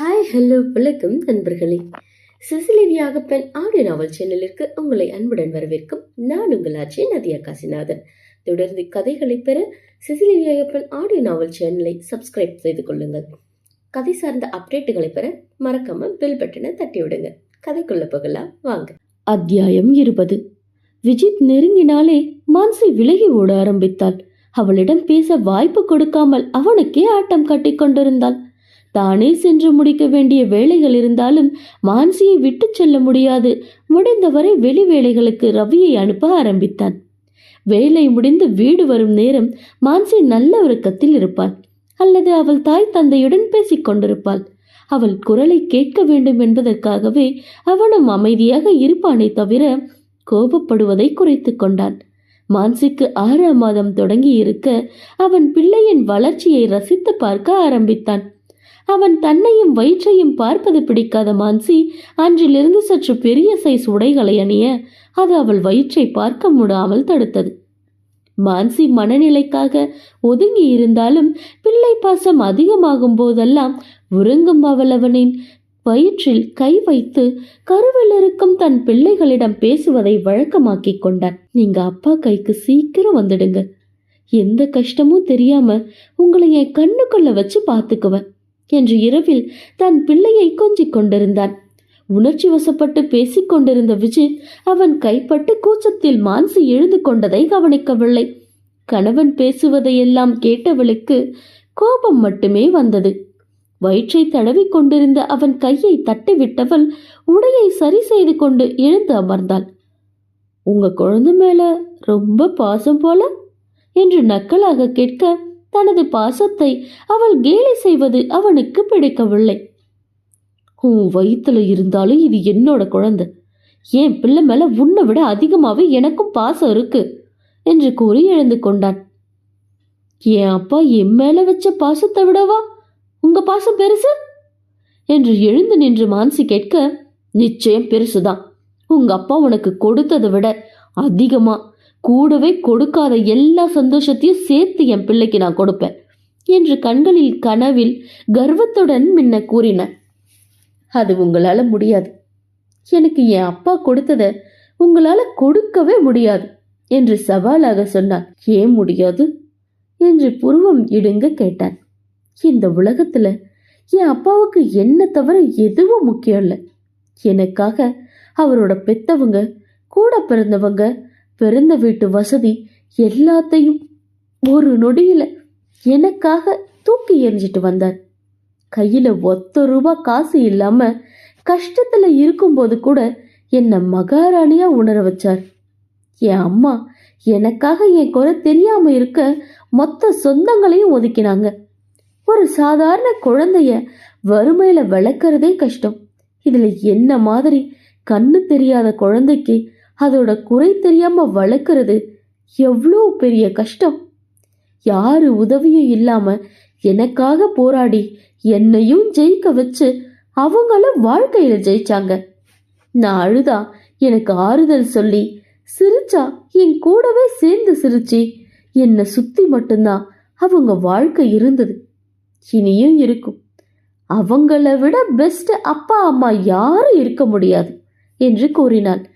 Hi hello வணக்கம் நண்பர்களே. சிசிலிவியாக பெண் ஆடியோ நாவல் சேனலிற்கு உங்களை அன்புடன் வரவேற்கும் நான் உங்கள் ஆட்சி நதியா காசிநாதன். தொடர்ந்து கதைகளை பெற சிசிலிவியாக பெண் ஆடியோ நாவல் சேனலை சப்ஸ்கிரைப் செய்து கொள்ளுங்கள். கதை சார்ந்த அப்டேட்டுகளை பெற மறக்காம பெல் பட்டனை தட்டி விடுங்க. கதைக்குள்ள போகலாம் வாங்க. அத்தியாயம் இருபது. விஜித் நெருங்கினாலே மான்சி விலகி ஓட ஆரம்பித்தாள். அவளிடம் பேச வாய்ப்பு கொடுக்காமல் அவனுக்கே ஆட்டம் காட்டிக் கொண்டிருந்தாள். தானே சென்று முடிக்க வேண்டிய வேலைகள் இருந்தாலும் மான்சியை விட்டுச் செல்ல முடியாது. முடிந்தவரை வெளி வேலைகளுக்கு ரவியை அனுப்ப ஆரம்பித்தான். வேலை முடிந்து வீடு வரும் நேரம் மான்சி நல்ல உறக்கத்தில் இருப்பாள். அல்லது அவள் தாய் தந்தையுடன் பேசிக் கொண்டிருப்பாள். அவள் குரலை கேட்க வேண்டும் என்பதற்காகவே அவனும் அமைதியாக இருப்பானே தவிர கோபப்படுவதை குறைத்து கொண்டான். மான்சிக்கு ஆறாம் மாதம் தொடங்கி இருக்க அவன் பிள்ளையின் வளர்ச்சியை ரசித்து பார்க்க ஆரம்பித்தான். அவன் தன்னையும் வயிற்றையும் பார்ப்பது பிடிக்காத மான்சி அன்றிலிருந்து சற்று பெரிய சைஸ் உடைகளை அணிய அது அவள் வயிற்றை பார்க்க முடாமல் தடுத்தது. மான்சி மனநிலைக்காக ஒதுங்கி இருந்தாலும் பிள்ளை பாசம் அதிகமாகும் போதெல்லாம் உறங்கும் அவளவனின் வயிற்றில் கை வைத்து கருவில் இருக்கும் தன் பிள்ளைகளிடம் பேசுவதை வழக்கமாக்கிக் கொண்டான். நீங்க அப்பா கைக்கு சீக்கிரம் வந்துடுங்க. எந்த கஷ்டமும் தெரியாம உங்களை என் கண்ணுக்குள்ள வச்சு பார்த்துக்குவேன். என்று இரவில் தன் பிள்ளையை கொஞ்சிக் கொண்டிருந்தான். உணர்ச்சி வசப்பட்டு பேசிக் கொண்டிருந்த விஜித் அவன் கைப்பட்டு கூச்சத்தில் மான்சி எழுந்து கொண்டதை கவனிக்கவில்லை. கணவன் பேசுவதையெல்லாம் கேட்டவளுக்கு கோபம் மட்டுமே வந்தது. வயிற்றை தடவி கொண்டிருந்த அவன் கையை தட்டிவிட்டவள் உடையை சரி செய்து கொண்டு எழுந்து அமர்ந்தாள். உங்க குழந்தை மேல ரொம்ப பாசம் போல? என்று நக்கலாக கேட்க தனது பாசத்தை அவள் கேலி செய்வது அவனுக்கு பிடிக்கவில்லை. உன் வயிற்றுல இருந்தாலும் இது என்னோட குழந்தை. என் பிள்ளை மேல உன்னை விட அதிகமாவே எனக்கும் பாசம் இருக்கு என்று கூறி எழுந்து கொண்டான். என் அப்பா என் மேல வச்ச பாசத்தை விடவா? உங்க பாசம் பெருசு? என்று எழுந்து நின்று மான்சி கேட்க நிச்சயம் பெருசுதான். உங்க அப்பா உனக்கு கொடுத்ததை விட அதிகமா. கூடவே கொடுக்காத எல்லா சந்தோஷத்தையும் சேர்த்து என் பிள்ளைக்கு நான் கொடுப்பேன் என்று கண்களில் கனவில் கர்வத்துடன் முன்ன கூறின. அது உங்களால முடியாது. எனக்கு என் அப்பா கொடுத்தத உங்களால கொடுக்கவே முடியாது என்று சவாலாக சொன்னான் ஏன் முடியாது? என்று புருவம் இடுங்க கேட்டான். இந்த உலகத்துல என் அப்பாவுக்கு என்ன தவிர எதுவும் முக்கியம் இல்லை. எனக்காக அவரோட பெத்தவங்க கூட பிறந்தவங்க பிறந்த வீட்டு வசதி எல்லாத்தையும் ஒரு நொடியில எனக்காக தூக்கி எறிஞ்சிட்டு வந்தார். கையில ஒத்த ரூபா காசு இல்லாம கஷ்டத்துல இருக்கும்போது கூட என்னை மகாராணியா உணர வச்சார். என் அம்மா எனக்காக என் குறை தெரியாம இருக்க மொத்த சொந்தங்களையும் ஒதுக்கினாங்க. ஒரு சாதாரண குழந்தைய வறுமையில வளர்க்கறதே கஷ்டம். இதுல என்ன மாதிரி கண்ணு தெரியாத குழந்தைக்கு அதோட குறை தெரியாம வளர்க்கறது எவ்வளோ பெரிய கஷ்டம். யாரு உதவியும் இல்லாம எனக்காக போராடி என்னையும் ஜெயிக்க வச்சு அவங்களும் வாழ்க்கையில ஜெயிச்சாங்க. நான் அழுதா எனக்கு ஆறுதல் சொல்லி சிரிச்சா என் கூடவே சேர்ந்து சிரிச்சு என்னை சுத்தி மட்டும்தான் அவங்க வாழ்க்கை இருந்தது. இனியும் இருக்கும். அவங்கள விட பெஸ்ட் அப்பா அம்மா யாரும் இருக்க முடியாது என்று கூறினாள்.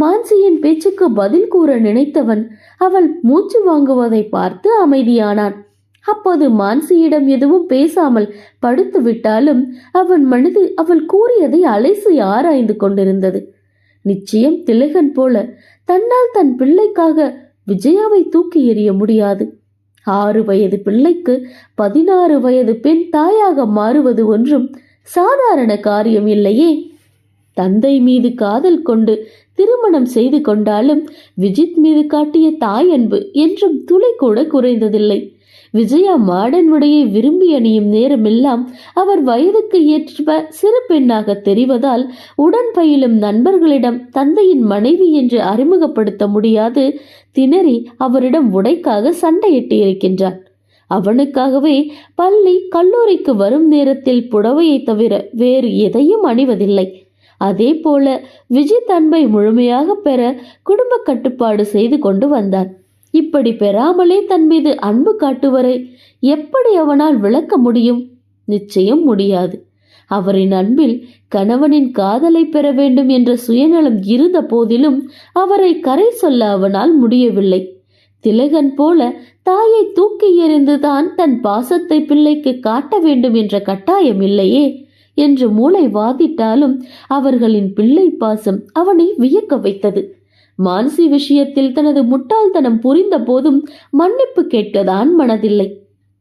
மான்சியின் பேச்சுக்கு பதில் கூற நினைத்தவன் அவள் மூச்சு வாங்குவதை பார்த்து அமைதியானான். அப்போது மான்சியிடம் எதுவும் பேசாமல் படுத்து விட்டாலும் அவன் மனது அவள் கூறியதை அலைசி ஆராய்ந்து கொண்டிருந்தது. நிச்சயம் திலகன் போல தன்னால் தன் பிள்ளைக்காக விஜயாவை தூக்கி எறிய முடியாது. ஆறு வயது பிள்ளைக்கு பதினாறு வயது பெண் தாயாக மாறுவது ஒன்றும் சாதாரண காரியம் இல்லையே. தந்தை மீது காதல் கொண்டு திருமணம் செய்து கொண்டாலும் விஜித் மீது காட்டிய தாய் அன்பு என்றும் துளி கூட குறைந்ததில்லை. விஜயா மாடன் உடையை விரும்பி அணியும் நேரமெல்லாம் அவர் வயதுக்கு ஏற்ப சிறு பெண்ணாக தெரிவதால் உடன் பயிலும் நண்பர்களிடம் தந்தையின் மனைவி என்று அறிமுகப்படுத்த முடியாது. திணறி அவரிடம் உடைக்காக சண்டையிட்டு இருக்கின்றார் அவனுக்காகவே பள்ளி கல்லூரிக்கு வரும் நேரத்தில் புடவையை தவிர வேறு எதையும் அணிவதில்லை. அதே போல விஜித் அன்பை முழுமையாக பெற குடும்ப கட்டுப்பாடு செய்து கொண்டு வந்தார். இப்படி பெறாமலே தன் மீது அன்பு காட்டுவரை எப்படி அவனால் விளக்க முடியும்? நிச்சயம் முடியாது. அவரின் அன்பில் கணவனின் காதலை பெற வேண்டும் என்ற சுயநலம் இருந்த போதிலும் அவரை கரை சொல்ல அவனால் முடியவில்லை. திலகன் போல தாயை தூக்கி எறிந்துதான் தன் பாசத்தை பிள்ளைக்கு காட்ட வேண்டும் என்ற கட்டாயம் இல்லையே. என்று மூளை வாதிட்டாலும் அவர்களின் பிள்ளை பாசம் அவனை வியக்க வைத்தது. மானசி விஷயத்தில் தனது முட்டாள்தனம் புரிந்த போதும் மன்னிப்பு கேட்கதான் மனதில்லை.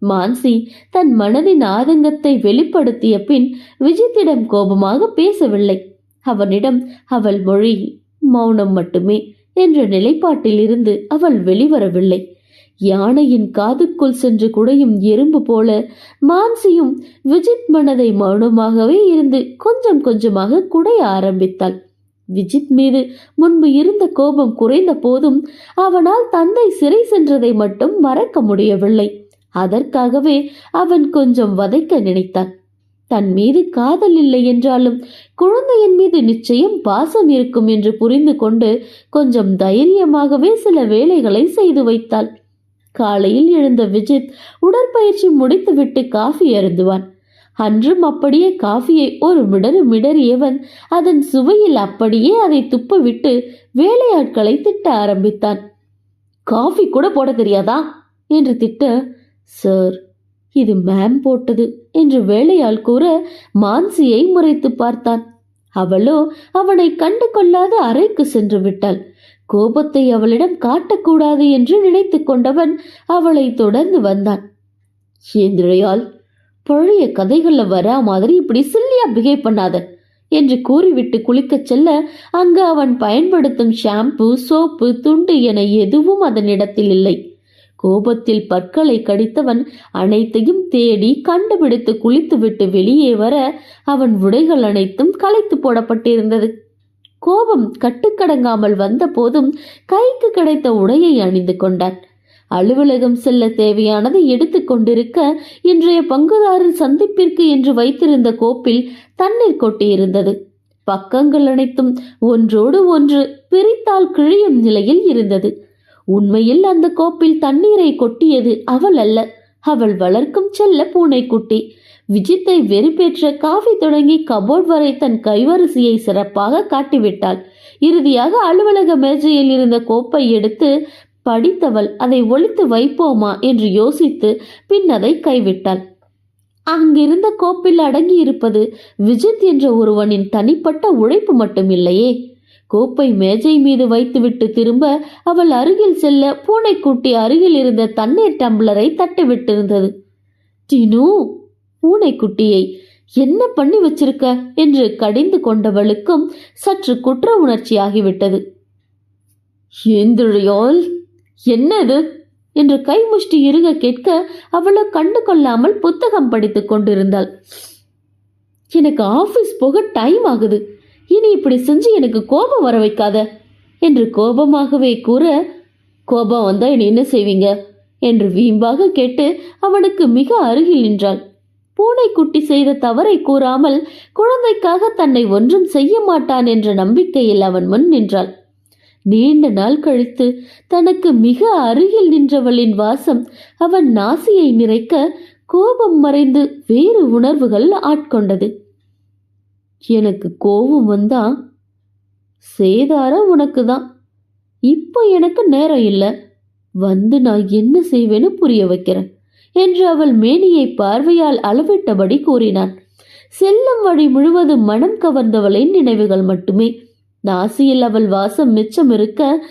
மான்சி தன் மனதின் ஆதங்கத்தை வெளிப்படுத்திய பின் விஜித்திடம் கோபமாக பேசவில்லை. அவனிடம் அவள் மொழி மௌனம் மட்டுமே என்ற நிலைப்பாட்டில் இருந்து அவள் வெளிவரவில்லை. யானையின் காதுக்குள் சென்று குடையும் எறும்பு போல மான்சியும் விஜித் மனதை மௌனமாகவே இருந்து கொஞ்சம் கொஞ்சமாக குடைய ஆரம்பித்தாள். விஜித் மீது முன்பு இருந்த கோபம் குறைந்த போதும் அவனால் தந்தை சிறை சென்றதை மட்டும் மறக்க முடியவில்லை. அதற்காகவே அவன் கொஞ்சம் வதைக்க நினைத்தான். தன் மீது காதல் இல்லை என்றாலும் குழந்தையின் மீது நிச்சயம் பாசம் இருக்கும் என்று புரிந்து கொண்டு கொஞ்சம் தைரியமாகவே சில வேலைகளை செய்து வைத்தாள். காலையில் எழுந்த விஜித் உடற்பயிற்சி முடித்துவிட்டு காஃபி அருந்துவான். அன்றும் அப்படியே காஃபியை ஒரு மிடறு மிடறியவன் அதன் சுவையில் அப்படியே அதை துப்பவிட்டு வேலையாட்களை திட்ட ஆரம்பித்தான். காஃபி கூட போட தெரியாதா? என்று திட்ட சார் இது மேம் போட்டது என்று வேலையாள் கூற மான்சியை முறைத்து பார்த்தான். அவளோ அவனை கண்டு கொள்ளாத அறைக்கு சென்று விட்டாள். கோபத்தை அவளிடம் காட்டக்கூடாது என்று நினைத்து கொண்டவன் அவளை தொடர்ந்து வந்தான். ஏந்திரையால் பழைய கதைகள்ல வரா மாதிரி இப்படி சில்லியா பிஹேவ் பண்ணாத என்று கூறிவிட்டு குளிக்கச் செல்ல அங்கு அவன் பயன்படுத்தும் ஷாம்பு சோப்பு துண்டு என எதுவும் அதனிடத்தில் இல்லை. கோபத்தில் பற்களை கடித்தவன் அனைத்தையும் தேடி கண்டுபிடித்து குளித்துவிட்டு வெளியே வர அவன் உடைகள் அனைத்தும் களைத்து போடப்பட்டிருந்தது. கோபம் கட்டுக்கடங்காமல் வந்த போதும் கைக்கு கிடைத்த உடையை அணிந்து கொண்டான். அலுவலகம் செல்ல தேவையானதை எடுத்துக்கொண்டிருக்க இன்றைய பங்குதாரர் சந்திப்பிற்கு என்று வைத்திருந்த கோப்பில் தண்ணீர் கொட்டியிருந்தது. பக்கங்கள் அனைத்தும் ஒன்றோடு ஒன்று பிரித்தால் கிழியும் நிலையில் இருந்தது. உண்மையில் அந்த கோப்பில் தண்ணீரை கொட்டியது அவள் அல்ல. அவள் வளர்க்கும் செல்ல பூனைக்குட்டி. விஜித்தை வெறுப்பேற்ற காஃபி தொடங்கி கபோர்ட் வரை தன் கைவரிசையை சிறப்பாக காட்டிவிட்டாள். இறுதியாக அலுவலக மேஜையில் இருந்த கோப்பை எடுத்து படித்தவள் அதை ஒழித்து வைப்போமா? என்று யோசித்து பின் அதை கைவிட்டாள். அங்கிருந்த கோப்பில் அடங்கியிருப்பது விஜித் என்ற ஒருவனின் தனிப்பட்ட உழைப்பு மட்டும் இல்லையே கோப்பை மேஜை மீது வைத்துவிட்டு திரும்ப அவள் அருகில் செல்ல பூனைக்குட்டி அருகில் இருந்த தண்ணீர் டம்ளரை தட்டிவிட்டிருந்தது. டினு பூனைக்குட்டியை என்ன பண்ணி வச்சிருக்க? என்று கடிந்து கொண்டவளுக்கும் சற்று குற்ற உணர்ச்சியாகிவிட்டது. ஏந்திழையால் என்னது என்று கைமுஷ்டி இருக கேட்க அவளோ கண்டு கொள்ளாமல் புத்தகம் படித்துக் கொண்டிருந்தாள். எனக்கு ஆபீஸ் போக டைம் ஆகுது. இனி இப்படி செஞ்சு எனக்கு கோபம் வர வைக்காத என்று கோபமாகவே கூற கோபம் வந்தா இனி என்ன செய்வீங்க? என்று வீம்பாக கேட்டு அவனுக்கு மிக அருகில் நின்றாள். பூனைக்குட்டி செய்த தவறை கூறாமல் குழந்தைக்காக தன்னை ஒன்றும் செய்ய மாட்டான் என்ற நம்பிக்கையில் அவன் முன் நின்றாள். நீண்ட நாள் கழித்து தனக்கு மிக அருகில் நின்றவளின் வாசம் அவன் நாசியை நிறைக்க கோபம் மறைந்து வேறு உணர்வுகள் ஆட்கொண்டது. எனக்கு கோபம் வந்தா சேதாரம் உனக்கு தான் இப்போ எனக்கு நேரம் இல்லை. வந்து நான் என்ன செய்வேன்னு புரிய வைக்கிறேன். என்று அவள் மேனியை பார்வையால் அளவிட்டபடி கூறினான். செல்லும் வழி முழுவதும் மனம் கவர்ந்தவளின் நினைவுகள் மட்டுமே. நாசியில் அவள் வாசம் மிச்சம் இருக்க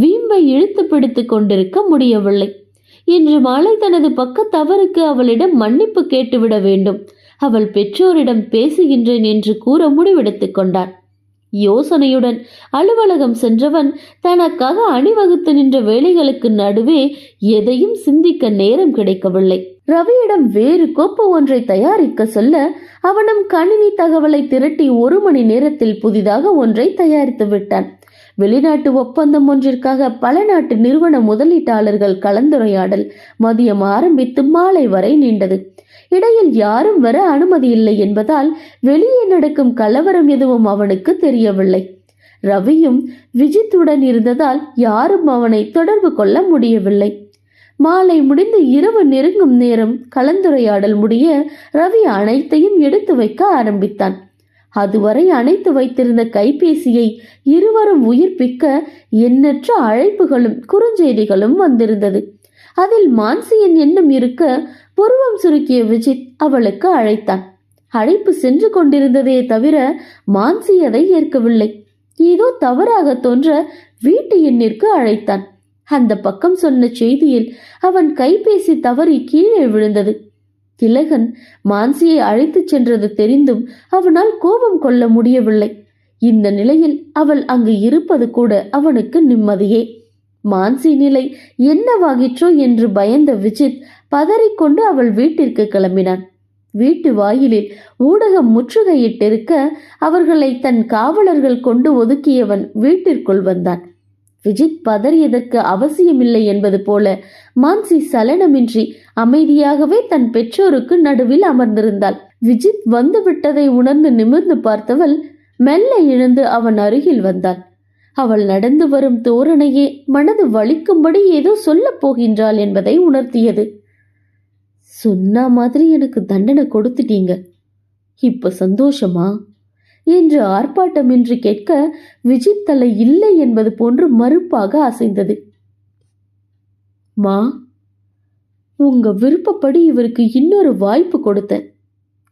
வீம்பை இழுத்து பிடித்து கொண்டிருக்க முடியவில்லை. இன்று மாலை தனது பக்க தவறுக்கு அவளிடம் மன்னிப்பு கேட்டுவிட வேண்டும். அவள் பெற்றோரிடம் பேசுகின்றேன் என்று கூற முடிவெடுத்துக் கொண்டான். யோசனையுடன் அலுவலகம் சென்றவன் தனக்காக அணிவகுத்து நின்ற வேலைகளுக்கு நடுவே எதையும் சிந்திக்க நேரம் கிடைக்கவில்லை. ரவியிடம் வேறு கோப்பு ஒன்றை தயாரிக்க சொல்ல அவனும் கணினி தகவலை திரட்டி ஒரு மணி நேரத்தில் புதிதாக ஒன்றை தயாரித்து விட்டான். வெளிநாட்டு ஒப்பந்தம் ஒன்றிற்காக பல நாட்டு நிறுவன முதலீட்டாளர்கள் கலந்துரையாடல் மதியம் ஆரம்பித்து மாலை வரை நீண்டது. இடையில் யாரும் வர அனுமதி இல்லை என்பதால் வெளியே நடக்கும் கலவரம் எதுவும் அவனுக்கு தெரியவில்லை. ரவியும் விஜித்துடன் இருந்ததால் யாரும் அவனை தொடர்பு கொள்ள முடியவில்லை. மாலை முடிந்து இரவு நெருங்கும் நேரம் கலந்துரையாடல் முடிய ரவி அனைத்தையும் எடுத்து வைக்க ஆரம்பித்தான். அதுவரை அணைத்து வைத்திருந்த கைபேசியை இருவரும் உயிர்ப்பிக்க எண்ணற்ற அழைப்புகளும் குறுஞ்செய்திகளும் வந்திருந்தது. அதில் மான்சியின் எண்ணம் இருக்க புருவம் சுருக்கிய விஜித் அவளுக்கு அழைத்தான். அழைப்பு சென்று கொண்டிருந்ததே தவிர மான்சி அதை ஏற்கவில்லை. ஏதோ தவறாக தோன்ற வீட்டு எண்ணிற்கு அழைத்தான். அந்த பக்கம் சொன்ன செய்தியில் அவன் கைபேசி தவறி கீழே விழுந்தது. திலகன் மான்சியை அழைத்துச் சென்றது தெரிந்தும் அவனால் கோபம் கொள்ள முடியவில்லை. இந்த நிலையில் அவள் அங்கு இருப்பது கூட அவனுக்கு நிம்மதியே. மான்சி நிலை என்னவாகிற்றோ என்று பயந்த விஜித் பதறிக்கொண்டு அவள் வீட்டிற்கு கிளம்பினான். வீட்டு வாயிலில் ஊடகம் முற்றுகையிட்டிருக்க அவர்களை தன் காவலர்கள் கொண்டு ஒதுக்கியவன் வீட்டிற்குள் வந்தான். விஜித் பதறியதற்கு அவசியமில்லை என்பது போல மான்சி சலனமின்றி அமைதியாகவே தன் பெற்றோருக்கு நடுவில் அமர்ந்திருந்தாள். விஜித் வந்து விட்டதை உணர்ந்து நிமிர்ந்து பார்த்தவள் மெல்ல எழுந்து அவன் அருகில் வந்தாள். அவள் நடந்து வரும் தோரணையே மனது வலிக்கும்படி ஏதோ சொல்லப் போகின்றாள் என்பதை உணர்த்தியது. சொன்ன மாதிரி எனக்கு தண்டனை கொடுத்துட்டீங்க. இப்ப சந்தோஷமா? என்று ஆர்ப்பாட்டமின்றி கேட்க விஜித் தலை இல்லை என்பது போன்று மறுப்பாக அசைந்தது. மா உங்க விருப்பப்படி இவருக்கு இன்னொரு வாய்ப்பு கொடுத்தேன்.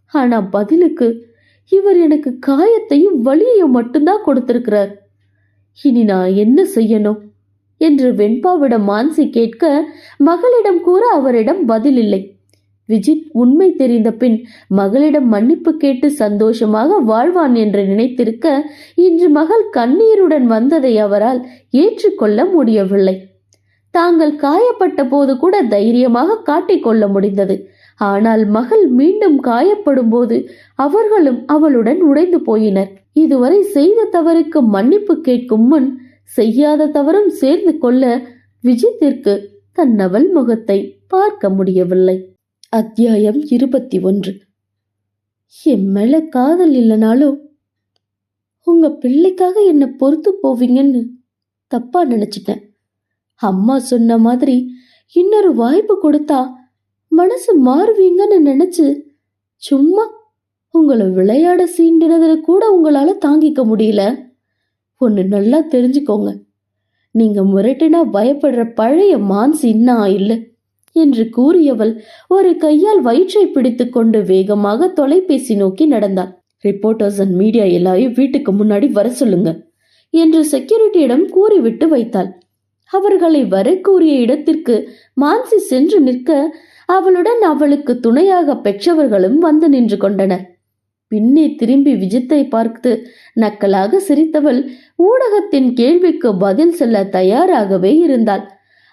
ஆனா பதிலுக்கு இவர் எனக்கு காயத்தையும் வலியையும் மட்டும்தான் கொடுத்திருக்கிறார். இனி நான் என்ன செய்யணும்? என்று வெண்பாவிடம் மான்சி கேட்க மகளிடம் கூற அவரிடம் பதில் இல்லை. விஜித் உண்மை தெரிந்த பின் மகளிடம் மன்னிப்பு கேட்டு சந்தோஷமாக வாழ்வான் என்று நினைத்திருக்க இன்று மகள் கண்ணீருடன் வந்ததை அவரால் ஏற்றுக்கொள்ள முடியவில்லை. தாங்கள் காயப்பட்ட போது கூட தைரியமாக காட்டிக்கொள்ள முடிந்தது. ஆனால் மகள் மீண்டும் காயப்படும் போது அவர்களும் அவளுடன் உடைந்து போயினர். இதுவரை செய்த தவறுக்கு மன்னிப்பு கேட்கும் முன் செய்யாத தவறும் சேர்ந்து கொள்ள விஜித்திற்கு தன் நவல் முகத்தை பார்க்க முடியவில்லை. அத்தியாயம் இருபத்தி ஒன்று. என் மேல காதல் இல்லைனாலும் உங்க பிள்ளைக்காக என்னை பொறுத்து போவீங்கன்னு தப்பா நினைச்சிட்டேன். அம்மா சொன்ன மாதிரி இன்னொரு வாய்ப்பு கொடுத்தா மனசு மாறுவீங்கன்னு நினைச்சு சும்மா உங்களை விளையாட சீண்டினதுல கூட உங்களால தாங்கிக்க முடியல. ஒன்று நல்லா தெரிஞ்சுக்கோங்க. நீங்க முரட்டினா பயப்படுற பழைய மான்சி நான் இல்லை. என்று கூறியவள் ஒரு கையால் வயிற்றை பிடித்துக்கொண்டு வேகமாக தொலைபேசி நோக்கி நடந்தாள். ரிப்போர்ட்டர்ஸ் அண்ட் மீடியா எல்லாரையும் வீட்டுக்கு முன்னாடி வர சொல்லுங்க என்று செக்யூரிட்டியிடம் கூறிவிட்டு வைத்தாள். அவர்களை வர கூறிய இடத்திற்கு மான்சி சென்று நிற்க அவளுடன் அவளுக்கு துணையாக பெற்றவர்களும் வந்து நின்று கொண்டனர். பின்னே திரும்பி விஜித்தை பார்த்து நக்கலாக சிரித்தவள் ஊடகத்தின் கேள்விக்கு பதில் சொல்ல தயாராகவே இருந்தாள்.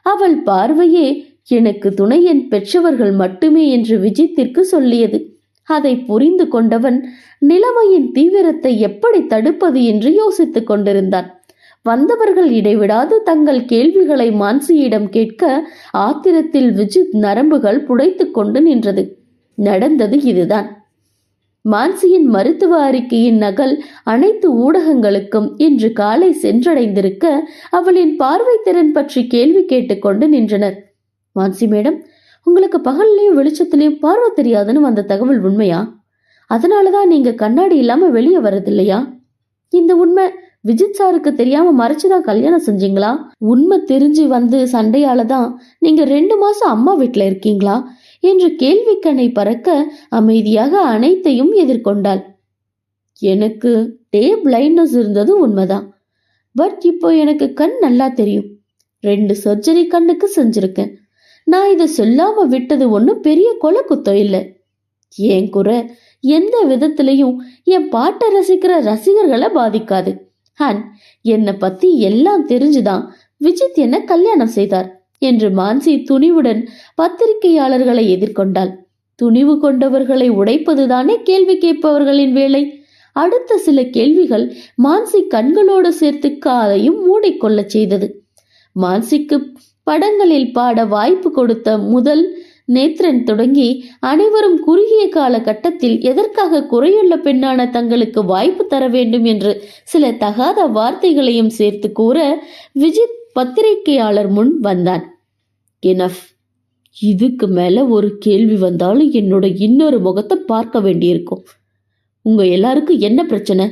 அவள் பார்வையே எனக்கு துணை என் பெற்றவர்கள் மட்டுமே என்று விஜித்திற்கு சொல்லியது. அதை புரிந்து கொண்டவன் நிலைமையின் தீவிரத்தை எப்படி தடுப்பது என்று யோசித்துக் கொண்டிருந்தான். வந்தவர்கள் இடைவிடாது தங்கள் கேள்விகளை மான்சியிடம் கேட்க ஆத்திரத்தில் விஜித் நரம்புகள் புடைத்துக் கொண்டு நின்றது. நடந்தது இதுதான். மான்சியின் மருத்துவ அறிக்கையின் நகல் அனைத்து ஊடகங்களுக்கும் இன்று காலை சென்றடைந்திருக்க அவளின் பார்வை திறன் பற்றி கேள்வி கேட்டுக்கொண்டு நின்றனர். மான்சி மேடம் உங்களுக்கு பகல்லையும் வெளிச்சத்துலயும் பார்வை தெரியாதுன்னு வந்த தகவல் உண்மையா? அதனாலதான் நீங்கள் கண்ணாடி இல்லாமல் வெளியே வர்றதில்லையா? இந்த உண்மை விஜித் சாருக்கு தெரியாம மறைச்சுதான் கல்யாணம் செஞ்சீங்களா? உண்மை தெரிஞ்சு வந்து சண்டையால தான் நீங்க ரெண்டு மாசம் அம்மா வீட்டுல இருக்கீங்களா? என்று கேள்விக்கணை பறக்க அமைதியாக அனைத்தையும் எதிர்கொண்டாள். எனக்கு டே பிளைண்ட்னஸ் இருந்தது உண்மைதான். பட் இப்போ எனக்கு கண் நல்லா தெரியும். ரெண்டு சர்ஜரி கண்ணுக்கு செஞ்சிருக்கேன். நான் இதை சொல்லாம விட்டது ஒன்றும் பெரிய கொலை குத்தம் இல்லை. ஏன் குறை எந்த விதத்திலையும் என் பாட்டை ரசிக்கிற ரசிகர்களை பாதிக்காது. அண்ட் என்னை பத்தி எல்லாம் தெரிஞ்சுதான் விஜித் என்ன கல்யாணம் செய்தார் என்று மான்சி துணிவுடன் பத்திரிகையாளர்களை எதிர்கொண்டாள். துணிவு கொண்டவர்களை உடைப்பதுதானே கேள்வி கேட்பவர்களின் வேலை. அடுத்த சில கேள்விகள் மான்சி கண்களோடு சேர்த்து காலையும் மூடிக்கொள்ளச் செய்தது. மான்சிக்கு படங்களில் பாட வாய்ப்பு கொடுத்த முதல் நேத்ரன் தொடங்கி அனைவரும் குறுகிய கால கட்டத்தில் எதற்காக குறையுள்ள பெண்ணான தங்களுக்கு வாய்ப்பு தர வேண்டும் என்று சில தகாத வார்த்தைகளையும் சேர்த்து கூற விஜித் பத்திரிகையாளர் முன் வந்தான். எனஃப் இதுக்கு மேல ஒரு கேள்வி வந்தாலும் என்னோட இன்னொரு முகத்தை பார்க்க வேண்டியிருக்கும். உங்க எல்லாருக்கும் என்ன பிரச்சனை?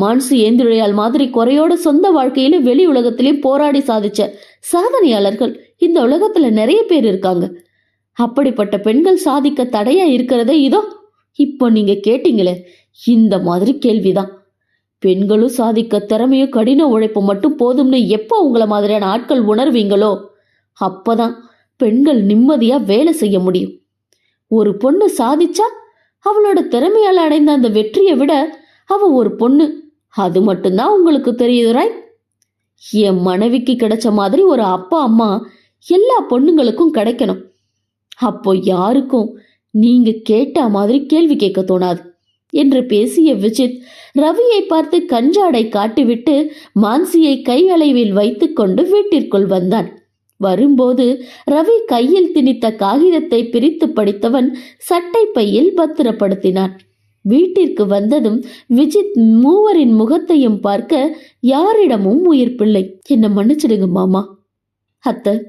மான்சு ஏந்திழையால் மாதிரி குறையோட சொந்த வாழ்க்கையில வெளி உலகத்திலையும் போராடி சாதிச்ச சாதனையாளர்கள் இந்த உலகத்துல நிறைய பேர் இருக்காங்க. அப்படிப்பட்ட பெண்கள் சாதிக்க தடையா இருக்கிறதே இதோ. இப்போ நீங்க கேட்டீங்களே இந்த மாதிரி கேள்விதான். பெண்களும் சாதிக்க திறமையும் கடின உழைப்பு மட்டும் போதும்னு எப்போ உங்களை மாதிரியான ஆட்கள் உணர்வீங்களோ அப்பதான் பெண்கள் நிம்மதியா வேலை செய்ய முடியும். ஒரு பொண்ணு சாதிச்சா அவளோட திறமையால் அடைந்த அந்த வெற்றியை விட அவ ஒரு பொண்ணு அது மட்டும்தான் உங்களுக்கு தெரியுது ராய் என் மனைவிக்கு கிடைச்ச மாதிரி ஒரு அப்பா அம்மா எல்லா பொண்ணுங்களுக்கும் கிடைக்கணும். அப்போ யாருக்கும் நீங்க கேட்ட மாதிரி கேள்வி கேட்க தோணாது என்று பேசிய விஜித் ரவியை பார்த்து கஞ்சாடை காட்டிவிட்டு மான்சியை கையளவில் வைத்துக்கொண்டு வீட்டிற்குள் வந்தான். வரும்போது ரவி கையில் திணித்த காகிதத்தை பிரித்து படித்தவன் சட்டை பையில் பத்திரப்படுத்தினான். வீட்டிற்கு வந்ததும் விஜித் மூவரின் முகத்தையும் பார்க்க யாரிடமும் உயிர்ப்பில்லை என்ன மன்னிச்சிடுங்க மாமா. அத்த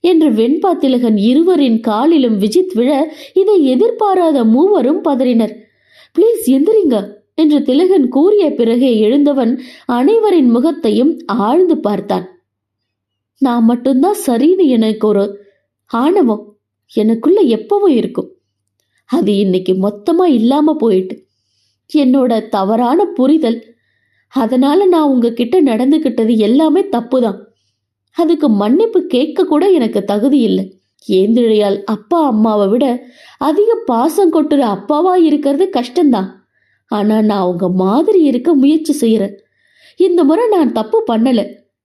என்று வெண்பா திலகன் இருவரின் காலிலும் விஜித் விழ இதை எதிர்பாராத மூவரும் பதறினர். ப்ளீஸ் எந்திரிங்க என்று திலகன் கூறிய பிறகே எழுந்தவன் அனைவரின் முகத்தையும் ஆழ்ந்து பார்த்தான். நான் மட்டும்தான் சரின்னு எனக்கு ஒரு ஆணவம். எனக்குள்ள எப்பவும் இருக்கும். அது இன்னைக்கு மொத்தமா இல்லாம போயிட்டு. என்னோட தவறான புரிதல். அதனால நான் உங்ககிட்ட நடந்துகிட்டது எல்லாமே தப்புதான். அதுக்கு மன்னிப்பு கேட்க கூட எனக்கு தகுதி இல்லை. ஏந்திழையால் அப்பா அம்மாவை விட அதிக பாசம் கொட்டுற அப்பாவா இருக்கிறது கஷ்டம்தான். ஆனா நான் உங்க மாதிரி இருக்க முயற்சி செய்யறேன். இந்த முறை நான் தப்பு பண்ணல.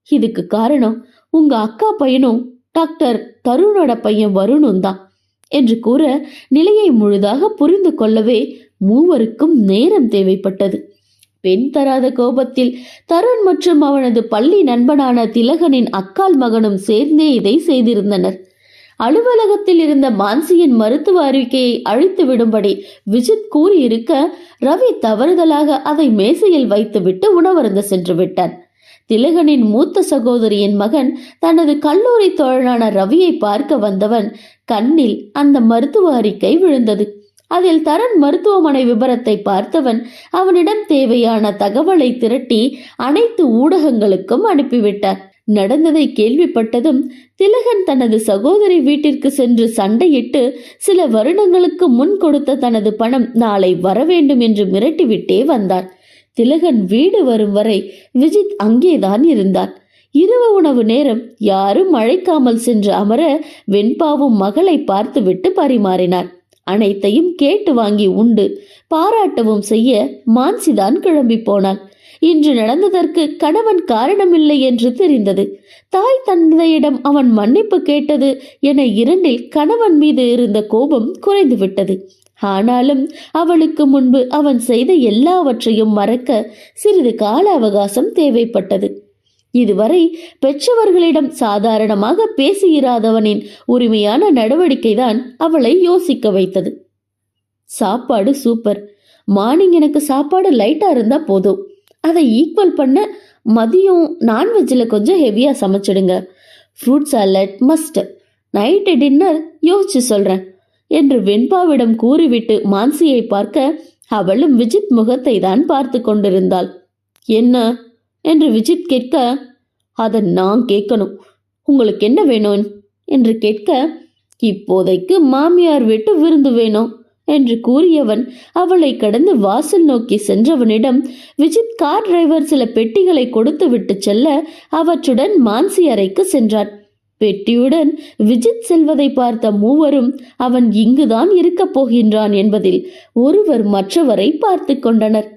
இதுக்கு காரணம் உங்க அக்கா பையனும் டாக்டர் தருணோட பையன் வருணும் தான் என்று கூற நிலையை முழுதாக புரிந்து கொள்ளவே மூவருக்கும் நேரம் தேவைப்பட்டது. பெண் தராத கோபத்தில் தருண் மற்றும் அவனது பள்ளி நண்பனான திலகனின் அக்கால் மகனும் சேர்ந்தே இதை செய்திருந்தனர். அலுவலகத்தில் இருந்த மான்சியின் மருத்துவ அறிக்கையை அழித்து விடும்படி விஜித் கூறியிருக்க ரவி தவறுதலாக அதை மேசையில் வைத்துவிட்டு உணவருந்த சென்று விட்டான் திலகனின் மூத்த சகோதரியின் மகன் தனது கல்லூரி தோழனான ரவியை பார்க்க வந்தவன் கண்ணில் அந்த மருத்துவ அறிக்கை விழுந்தது. அதில் தரன் மருத்துவமனை விபரத்தை பார்த்தவன் அவனிடம் தேவையான தகவலை திரட்டி அனைத்து ஊடகங்களுக்கும் அனுப்பிவிட்டார். நடந்ததை கேள்விப்பட்டதும் திலகன் தனது சகோதரி வீட்டிற்கு சென்று சண்டையிட்டு சில வருடங்களுக்கு முன் கொடுத்த தனது பணம் நாளை வரவேண்டும் என்று மிரட்டிவிட்டே வந்தார் திலகன் வீடு வரும் வரை விஜித் அங்கேதான் இருந்தான். இரவு உணவு நேரம் யாரும் அழைக்காமல் சென்று அமர வெண்பாவும் மகளை பார்த்துவிட்டு பரிமாறினார் அனைத்தையும் கேட்டு வாங்கி உண்டு. பாராட்டவும் செய்ய மான்சிதான் கிளம்பி போனாள் இன்று நடந்ததற்கு கணவன் காரணமில்லை என்று தெரிந்தது. தாய் தந்தையிடம் அவன் மன்னிப்பு கேட்டது என இரண்டில் கணவன் மீது இருந்த கோபம் குறைந்துவிட்டது. ஆனாலும் அவளுக்கு முன்பு அவன் செய்த எல்லாவற்றையும் மறக்க சிறிது கால அவகாசம் தேவைப்பட்டது. இதுவரை பெற்றவர்களிடம் சாதாரணமாக பேசியிராதவனின் உரிமையான நடவடிக்கைதான் அவளை யோசிக்க வைத்தது. சாப்பாடு சூப்பர். மார்னிங் எனக்கு சாப்பாடு லைட்டா இருந்தா போதும். அதை ஈக்குவல் பண்ண மதியம் நான்வெஜ்ஜில் கொஞ்சம் ஹெவியாக சமைச்சிடுங்க. Fruit salad must night dinner யோசிச்சு சொல்கிறேன் என்று வெண்பாவிடம் கூறிவிட்டு மான்சியை பார்க்க அவளும் விஜித் முகத்தை தான் பார்த்து கொண்டிருந்தாள். என்ன? என்று விஜித் கேட்க அதை நான் கேட்கணும். உங்களுக்கு என்ன வேணும்? என்று கேட்க இப்போதைக்கு மாமியார் வீட்டு விருந்து வேணும் என்று கூறியவன் அவளை கடந்து வாசல் நோக்கி சென்றவனிடம் விஜித் கார் டிரைவர் சில பெட்டிகளை கொடுத்து விட்டு செல்ல அவற்றுடன் மான்சி அறைக்கு சென்றான். பெட்டியுடன் விஜித் செல்வதை பார்த்த மூவரும் அவன் இங்குதான் இருக்கப் போகின்றான் என்பதில் ஒருவர் மற்றவரை பார்த்து கொண்டனர்.